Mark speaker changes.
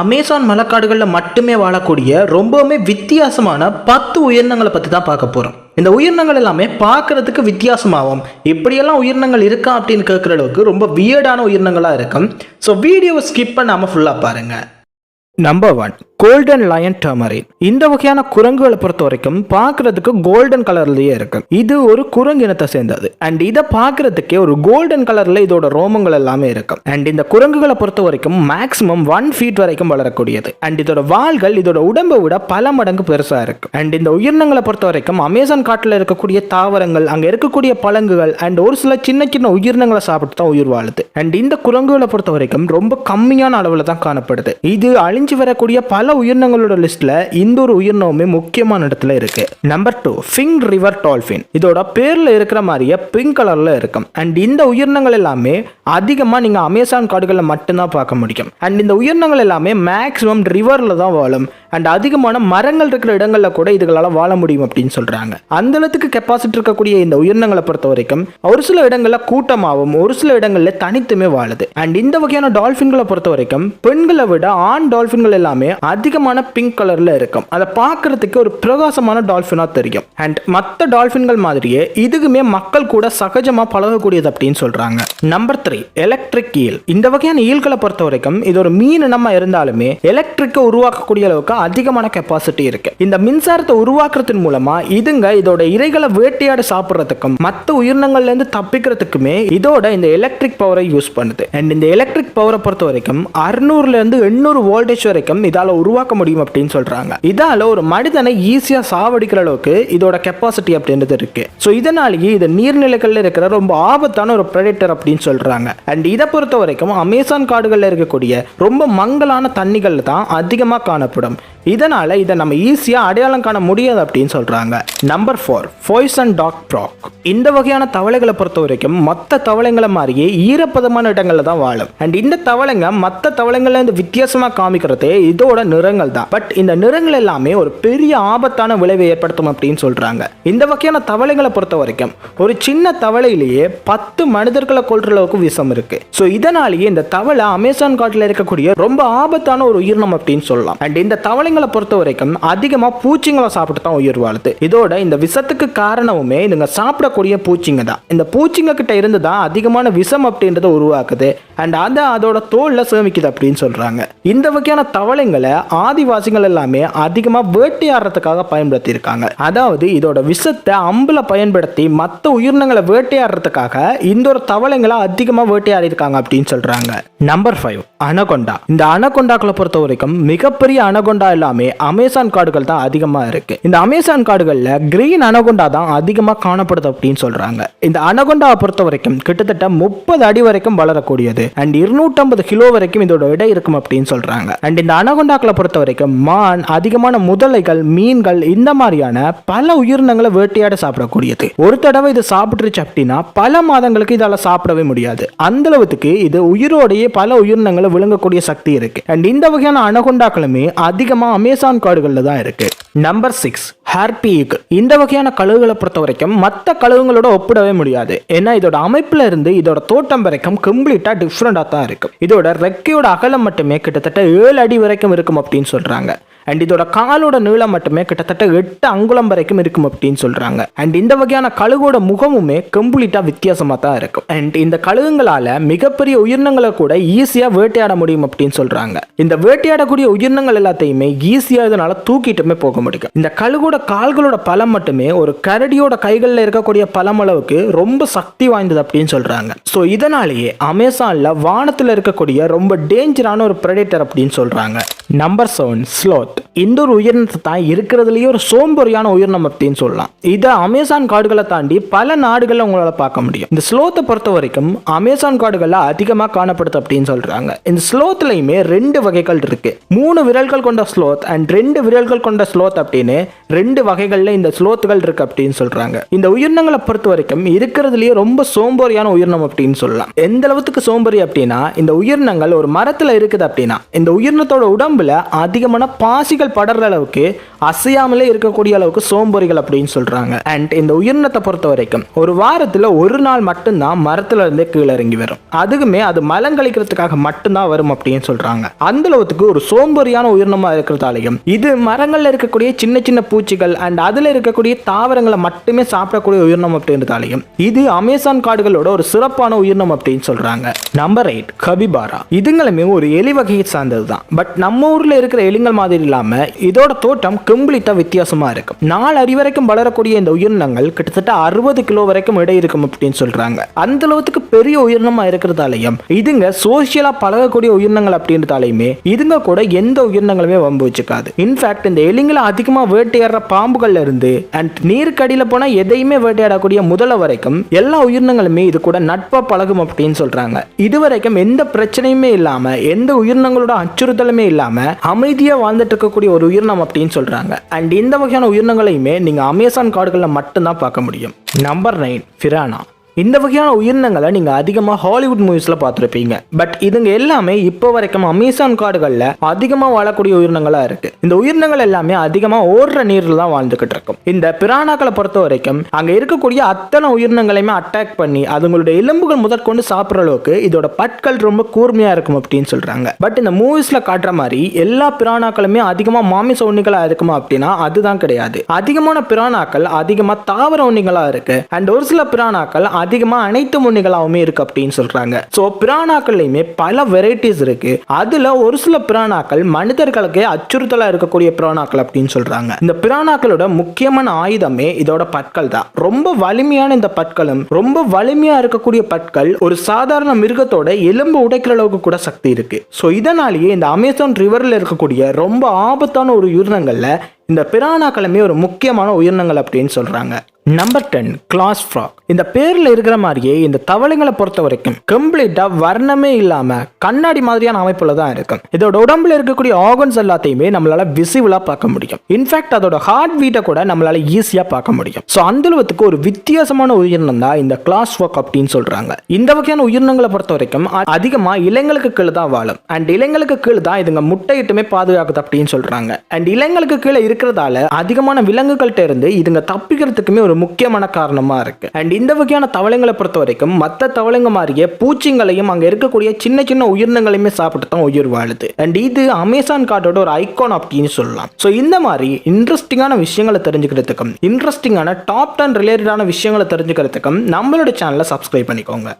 Speaker 1: Amazon மலைக்காடுகளில் மட்டுமே வாழக்கூடிய ரொம்பவுமே வித்தியாசமான பத்து உயிரினங்களை பற்றி தான் பார்க்க போகிறோம் இந்த உயிரினங்கள் எல்லாமே பார்க்கறதுக்கு வித்தியாசமாகும். இப்படியெல்லாம் உயிரினங்கள் இருக்கா அப்படின்னு கேட்குற அளவுக்கு ரொம்ப வியர்டான உயிரினங்களாக இருக்கும். ஸோ வீடியோவை ஸ்கிப் பண்ணாமல் ஃபுல்லாக பாருங்கள் number one golden lion tamarin இந்த வகையான குரங்குகளை பொறுத்த வரைக்கும் பார்க்கறதுக்கு கோல்டன் கலர்லயே இருக்கு. இது ஒரு குரங்கு இனத்தை சேர்ந்தது. அண்ட் இதை பார்க்கறதுக்கே ஒரு கோல்டன் கலர்ல இதோட ரோமங்கள் எல்லாமே இருக்கும் அண்ட் இந்த குரங்குகளை பொறுத்த வரைக்கும் மேக்ஸிமம் ஒன் ஃபீட் வரைக்கும் வளரக்கூடியது. அண்ட் இதோட வால்கள் இதோட உடம்பை விட பல மடங்கு பெருசா இருக்கு. அண்ட் இந்த உயிரினங்களை பொறுத்த வரைக்கும் அமேசான் காட்டில் இருக்கக்கூடிய தாவரங்கள் அங்க இருக்கக்கூடிய பழங்குகள் அண்ட் ஒரு சில சின்ன சின்ன உயிரினங்களை சாப்பிட்டு தான் உயிர் வாழுது. அண்ட் இந்த குரங்குகளை பொறுத்த வரைக்கும் ரொம்ப கம்மியான அளவில் தான் காணப்படுது. இது அழிஞ்சு வரக்கூடிய பல உயிரினங்களோட லிஸ்ட்ல இந்த ஒரு உயிரினமுமே முக்கியமான இடத்துல இருக்கு. Number two pink river dolphin இதோட பேர்ல இருக்கிற மாதிரியே பிங்க் கலர்ல இருக்கும். அண்ட் இந்த உயிரினங்கள் எல்லாமே அதிகமா நீங்க அமேசான் காடுகளில் மட்டும்தான் பார்க்க முடியும். அண்ட் இந்த உயிரினங்கள் எல்லாமே மேக்ஸிமம் ரிவர்ல தான் வாழும். அண்ட் அதிகமான மரங்கள் இருக்கிற இடங்கள்ல கூட இதுகளால வாழ முடியும் அப்படின்னு சொல்றாங்க. அந்த அளவுக்கு கெப்பாசிட்டி இருக்கக்கூடிய இந்த உயிரினங்களை பொறுத்த வரைக்கும் ஒரு சில இடங்கள்ல கூட்டமாகவும் ஒரு சில இடங்கள்ல தனித்துமே வாழுது. அண்ட் இந்த வகையான டால்ஃபின்களை பொறுத்த வரைக்கும் பெண்களை விட ஆண் டால்ஃபின்கள் எல்லாமே அதிகமான பிங்க் கலரில் இருக்கும். அதை பார்க்கறதுக்கு ஒரு பிரகாசமான டால்ஃபினாக தெரியும். அண்ட் மற்ற டால்ஃபின்கள் மாதிரியே இதுக்குமே மக்கள் கூட சகஜமாக பழகக்கூடியது அப்படின்னு சொல்கிறாங்க நம்பர் த்ரீ எலக்ட்ரிக் ஈல் இந்த வகையான ஈல்களை பொறுத்த வரைக்கும் இது ஒரு மீன் நம்ம இருந்தாலுமே எலக்ட்ரிக்கை உருவாக்கக்கூடிய அளவுக்கு அதிகமான கெப்பாசிட்டி இருக்கு. இந்த மின்சாரத்தை உருவாக்குறதன் மூலமா இதுங்க இதோட இறைகளை வேட்டையாட சாப்பிட்றதுக்கும் மற்ற உயிரினங்கள்ல இருந்து தப்பிக்கிறதுக்குமே இதோட இந்த எலக்ட்ரிக் பவரை யூஸ் பண்ணுது. அண்ட் இந்த எலக்ட்ரிக் பவரை பொறுத்த வரைக்கும் அறுநூறுல இருந்து எண்ணூறு வோல்டேஜ் வரைக்கும் இதால உருவாக்க முடியும் அப்படின்னு சொல்றாங்க. இதால ஒரு மனிதனை ஈஸியா சாவடிக்கிற அளவுக்கு இதோட கெப்பாசிட்டி அப்படின்றது இருக்கு. ஸோ இதனாலேயே இது நீர்நிலைகள்ல இருக்கிற ரொம்ப ஆபத்தான ஒரு ப்ரெடிட்டர் அப்படின்னு சொல்றாங்க. அண்ட் இதை பொறுத்த வரைக்கும் அமேசான் காடுகளில் இருக்கக்கூடிய ரொம்ப மங்கலான தண்ணிகள் தான் அதிகமாக காணப்படும். இதனால் இதை நம்ம ஈஸியாக அடையாளம் காண முடியாது அப்படின்னு சொல்கிறாங்க நம்பர் ஃபோர் அண்ட் டாக் ப்ராக் இந்த வகையான தவளைகளை பொறுத்த வரைக்கும் மற்ற தவளைங்களை மாதிரியே ஈரப்பதமான இடங்களில் தான் வாழும். அண்ட் இந்த தவளைங்க மற்ற தவளைங்கள்ல இருந்து வித்தியாசமாக காமிக்கிறதே இதோட நிறங்கள் தான். பட் இந்த நிறங்கள் எல்லாமே ஒரு பெரிய ஆபத்தான விளைவை ஏற்படுத்தும் அப்படின்னு சொல்கிறாங்க இந்த வகையான தவளைகளை பொறுத்த வரைக்கும் ஒரு சின்ன தவளையிலேயே பத்து மனிதர்களை கொள்கிற அளவுக்கு விஷம் இருக்கு. ஸோ இதனாலேயே இந்த தவளை அமேசான் காட்டில் இருக்கக்கூடிய ரொம்ப ஆபத்தான ஒரு உயிரினம் அப்படின்னு சொல்லலாம். அண்ட் இந்த தவளை விஷயங்களை பொறுத்த வரைக்கும் அதிகமா பூச்சிங்களை சாப்பிட்டு தான் உயிர் வாழுது. இதோட இந்த விஷத்துக்கு காரணமுமே இதுங்க சாப்பிடக்கூடிய பூச்சிங்க தான் இந்த பூச்சிங்க கிட்ட இருந்து தான் அதிகமான விஷம் அப்படின்றத உருவாக்குது. அண்ட் அதை அதோட தோல்ல சேமிக்குது அப்படின்னு சொல்றாங்க. இந்த வகையான தவளைங்களை ஆதிவாசிகள் எல்லாமே அதிகமா வேட்டையாடுறதுக்காக பயன்படுத்தி இருக்காங்க அதாவது இதோட விஷத்தை அம்புல பயன்படுத்தி மற்ற உயிரினங்களை வேட்டையாடுறதுக்காக இந்த ஒரு தவளைங்களை அதிகமாக வேட்டையாடி இருக்காங்க அப்படின்னு சொல்றாங்க. Number five anaconda. இந்த அனகொண்டாக்களை பொறுத்த வரைக்கும் மிகப்பெரிய அனகொண்டா எல்லாமே அமேசான் காடுகள் தான் அதிகமாக இருக்கு. இந்த அமேசான் காடுகளில் கிரீன் அனகொண்டா தான் அதிகமாக காணப்படுது அப்படின்னு சொல்றாங்க. இந்த அனகொண்டாவை பொறுத்த வரைக்கும் கிட்டத்தட்ட முப்பது அடி வரைக்கும் வளரக்கூடியது. அண்ட் இருநூற்றம்பது கிலோ வரைக்கும் இதோட விடை இருக்கும் அப்படின்னு சொல்றாங்க. அண்ட் இந்த அனகொண்டாக்களை பொறுத்த வரைக்கும் மான் அதிகமான முதலைகள் மீன்கள் இந்த மாதிரியான பல உயிரினங்களை வேட்டையாட சாப்பிடக்கூடியது. ஒரு தடவை இது சாப்பிட்டுருச்சு அப்படின்னா பல மாதங்களுக்கு இதால சாப்பிடவே முடியாது. அந்த அளவுக்கு இது உயிரோடையே பல உயிரினங்களை விழுங்கக்கூடிய சக்தி இருக்கு. அண்ட் இந்த வகையான அனகொண்டாக்களுமே அதிகமா அமேசான் காடுகளில் தான் இருக்கு. நம்பர் சிக்ஸ் ஹார்பீக் இந்த வகையான கழுகுகளை பொறுத்த வரைக்கும் மற்ற கழுகுங்களோட ஒப்பிடவே முடியாது. ஏன்னா இதோட அமைப்புல இருந்து இதோட தோட்டம் வரைக்கும் கம்ப்ளீட்டா டிஃப்ரெண்டா தான் இருக்கும் இதோட ரெக்கையோட அகலம் மட்டுமே கிட்டத்தட்ட ஏழு அடி வரைக்கும் இருக்கும் அப்படின்னு சொல்றாங்க. அண்ட் இதோட காலோட நீளம் மட்டுமே கிட்டத்தட்ட எட்டு அங்குலம் வரைக்கும் இருக்கும் அப்படின்னு சொல்றாங்க. அண்ட் இந்த வகையான கழுகோட முகமுமே கம்ப்ளீட்டா வித்தியாசமா தான் இருக்கும். அண்ட் இந்த கழுகுங்களால மிகப்பெரிய உயிரினங்களை கூட ஈஸியா வேட்டையாட முடியும் அப்படின்னு சொல்றாங்க. இந்த வேட்டையாடக்கூடிய உயிரினங்கள் எல்லாத்தையுமே ஈஸியா இதனால தூக்கிட்டுமே போக முடியும். இந்த கழுகோட கால்களோட பலம் மட்டுமே ஒரு கரடியோட கைகளில் இருக்கக்கூடிய பலம் அளவுக்கு ரொம்ப சக்தி வாய்ந்தது அப்படின்னு சொல்றாங்க. ஸோ இதனாலேயே அமேசான்ல வானத்தில் இருக்கக்கூடிய ரொம்ப டேஞ்சரான ஒரு ப்ரெடேட்டர் அப்படின்னு சொல்றாங்க. நம்பர் செவன் ஸ்லோத் இந்த ஒரு உயிரினத்தை தான் இருக்கிறதுலயே ஒரு சோம்பொறியான உயிரினம் அப்படின்னு சொல்லலாம். இதை அமேசான் காடுகளை தாண்டி பல நாடுகளில் உங்களால் பார்க்க முடியும். இந்த ஸ்லோத்தை பொறுத்த வரைக்கும் அமேசான் காடுகளில் அதிகமாக காணப்படுது அப்படின்னு சொல்றாங்க. இந்த ஸ்லோத்லையுமே ரெண்டு வகைகள் இருக்கு. மூணு விரல்கள் கொண்ட ஸ்லோத் அண்ட் ரெண்டு விரல்கள் கொண்ட ஸ்லோத் அப்படின்னு ரெண்டு வகைகளில் இந்த ஸ்லோத்துகள் இருக்கு அப்படின்னு சொல்றாங்க. இந்த உயிரினங்களை பொறுத்த வரைக்கும் இருக்கிறதுலேயே ரொம்ப சோம்பேறியான உயிரினம் அப்படின்னு சொல்லலாம். எந்த அளவுக்கு சோம்பேறி அப்படின்னா இந்த உயிரினங்கள் ஒரு மரத்தில் இருக்குது அப்படின்னா இந்த உயிரினத்தோட உடம்புல அதிகமான பாசி பாசிகள் படுற அளவுக்கு அசையாமலே இருக்கக்கூடிய அளவுக்கு சோம்பொறிகள் அப்படின்னு சொல்றாங்க. அண்ட் இந்த உயிரினத்தை பொறுத்த வரைக்கும் ஒரு வாரத்துல ஒரு நாள் மட்டும்தான் மரத்துல இருந்தே கீழே இறங்கி வரும். அதுக்குமே அது மலங்கழிக்கிறதுக்காக மட்டும்தான் வரும் அப்படின்னு சொல்றாங்க. அந்த அளவுக்கு ஒரு சோம்பொறியான உயிரினமா இருக்கிறதாலையும் இது மரங்கள்ல இருக்கக்கூடிய சின்ன சின்ன பூச்சிகள் அண்ட் அதுல இருக்கக்கூடிய தாவரங்களை மட்டுமே சாப்பிடக்கூடிய உயிரினம் அப்படின்றதாலையும் இது அமேசான் காடுகளோட ஒரு சிறப்பான உயிரினம் அப்படின்னு சொல்றாங்க. Number eight கபிபாரா. இதுங்களுமே ஒரு எலி வகையை சார்ந்தது தான் பட் நம்ம ஊர்ல இருக்கிற எலிங்கள் மாதிரி இல்லாமல் இதோட தோட்டம் கம்ப்ளீட்டா வித்தியாசமா இருக்கும். நாலு அடி வரைக்கும் வளரக்கூடிய இந்த உயிரினங்கள் கிட்டத்தட்ட அறுபது கிலோ வரைக்கும் இடை இருக்கும் அப்படின்னு சொல்றாங்க. அந்த அளவுக்கு பெரிய உயிரினமா இருக்கிறதாலையும் இதுங்க சோசியலா பழகக்கூடிய உயிரினங்கள் அப்படின்றதாலையுமே இதுங்க கூட எந்த உயிரினங்களுமே வம்பு வச்சுக்காது. இன்ஃபேக்ட் இந்த எலிங்களை அதிகமா வேட்டையாடுற பாம்புகள்ல இருந்து அண்ட் நீருக்கடியில போனா எதையுமே வேட்டையாடக்கூடிய முதல வரைக்கும் எல்லா உயிரினங்களுமே இது கூட நட்பாக பழகும் அப்படின்னு சொல்றாங்க. இதுவரைக்கும் எந்த பிரச்சனையுமே இல்லாம எந்த உயிரினங்களோட அச்சுறுத்தலுமே இல்லாம அமைதியா வாழ்ந்துட்டு இருக்கக்கூடிய ஒரு உயிரினம் அப்படின்னு சொல்றாங்க. அண்ட் இந்த வகையான உயிரினங்களையுமே நீங்க அமேசான் காடுகளில் மட்டும்தான் பார்க்க முடியும். நம்பர் நைன் ஃபிரானா இந்த வகையான உயிரினங்களை நீங்கள் அதிகமாக ஹாலிவுட் மூவிஸில் பார்த்துருப்பீங்க. பட் இதுங்க எல்லாமே இப்போ வரைக்கும் அமேசான் காடுகளில் அதிகமாக வாழக்கூடிய உயிரினங்களாக இருக்கு. இந்த உயிரினங்கள் எல்லாமே அதிகமாக ஓடுற நீரில் தான் வாழ்ந்துகிட்டு இருக்கும். இந்த பிராணாக்களை பொறுத்த வரைக்கும் அங்கே இருக்கக்கூடிய அத்தனை உயிரினங்களையுமே அட்டாக் பண்ணி அதுங்களுடைய எலும்புகள் முதற்கொண்டு சாப்பிட்ற அளவுக்கு இதோட பற்கள் ரொம்ப கூர்மையாக இருக்கும் அப்படின்னு சொல்கிறாங்க பட் இந்த மூவிஸில் காட்டுற மாதிரி எல்லா பிராணாக்களுமே அதிகமாக மாமிச உண்ணிகளாக இருக்குமா அப்படின்னா அதுதான் கிடையாது. அதிகமான பிராணாக்கள் அதிகமாக தாவர உண்ணிகளாக இருக்கு. அண்ட் ஒரு சில பிராணாக்கள் அதிகமாக அனைத்து முன்னிகளாகவுமே இருக்கு அப்படின்னு சொல்றாங்க. ஸோ பிரானாக்கள்லையுமே பல வெரைட்டிஸ் இருக்கு. அதுல ஒரு சில பிராணாக்கள் மனிதர்களுக்கு அச்சுறுத்தலா இருக்கக்கூடிய பிராணாக்கள் அப்படின்னு சொல்றாங்க. இந்த பிராணாக்களோட முக்கியமான ஆயுதமே இதோட பற்கள் தான். ரொம்ப வலிமையான இந்த பற்களும் ரொம்ப வலிமையா இருக்கக்கூடிய பற்கள் ஒரு சாதாரண மிருகத்தோட எலும்பு உடைக்கிற அளவுக்கு கூட சக்தி இருக்கு. ஸோ இதனாலேயே இந்த அமேசான் ரிவரில் இருக்கக்கூடிய ரொம்ப ஆபத்தான ஒரு உயிரினங்கள்ல இந்த பிராணாக்களுமே ஒரு முக்கியமான உயிரினங்கள் அப்படின்னு சொல்றாங்க. நம்பர் டென் கிளாஸ் ஃப்ராக் இந்த பேர்ல இருக்கிற மாதிரியே இந்த தவளைங்களை பொறுத்த வரைக்கும் கம்ப்ளீட்டா வர்ணமே இல்லாம கண்ணாடி மாதிரியான அமைப்புல தான் இருக்கும். இதோட உடம்புல இருக்கக்கூடிய ஆர்கன்ஸ் எல்லாத்தையுமே நம்மளால விசிபிளா பார்க்க முடியும். இன்ஃபேக்ட் அதோட ஹார்ட் பீட்டை கூட நம்மளால ஈஸியா பார்க்க முடியும். ஸோ அந்தளவுக்கு ஒரு வித்தியாசமான உயிரினம் தான் இந்த கிளாஸ் ஃப்ராக் அப்படின்னு சொல்றாங்க. இந்த வகையான உயிரினங்களை பொறுத்த வரைக்கும் அதிகமா இளைஞர்களுக்கு கீழே தான் வாழும். அண்ட் இளைஞர்களுக்கு கீழே தான் இதுங்க முட்டையிட்டுமே பாதுகாக்குது அப்படின்னு சொல்றாங்க. அண்ட் இளைஞர்களுக்கு கீழே இருக்கிறதால அதிகமான விலங்குகள்கிட்ட இருந்து இதுங்க தப்பிக்கிறதுக்குமே ஒரு முக்கியமான காரணமா இருக்கு. அண்ட் இந்த வகையான தவளைங்களை பொறுத்த வரைக்கும் மற்ற தவளைங்க மாதிரியே பூச்சிங்களையும் அங்க இருக்கக்கூடிய சின்ன சின்ன உயிரினங்களையுமே சாப்பிட்டு தான் உயிர் வாழுது. அண்ட் இது அமேசான் காட்டோட ஒரு ஐகான் அப்படின்னு சொல்லலாம். ஸோ இந்த மாதிரி இன்ட்ரெஸ்டிங்கான விஷயங்களை தெரிஞ்சுக்கிறதுக்கும் இன்ட்ரெஸ்டிங்கான டாப் டென் ரிலேட்டடான விஷயங்களை தெரிஞ்சுக்கிறதுக்கும் நம்மளோட சேனலை சப்ஸ்கிரைப் பண்ணிக்கோங்க.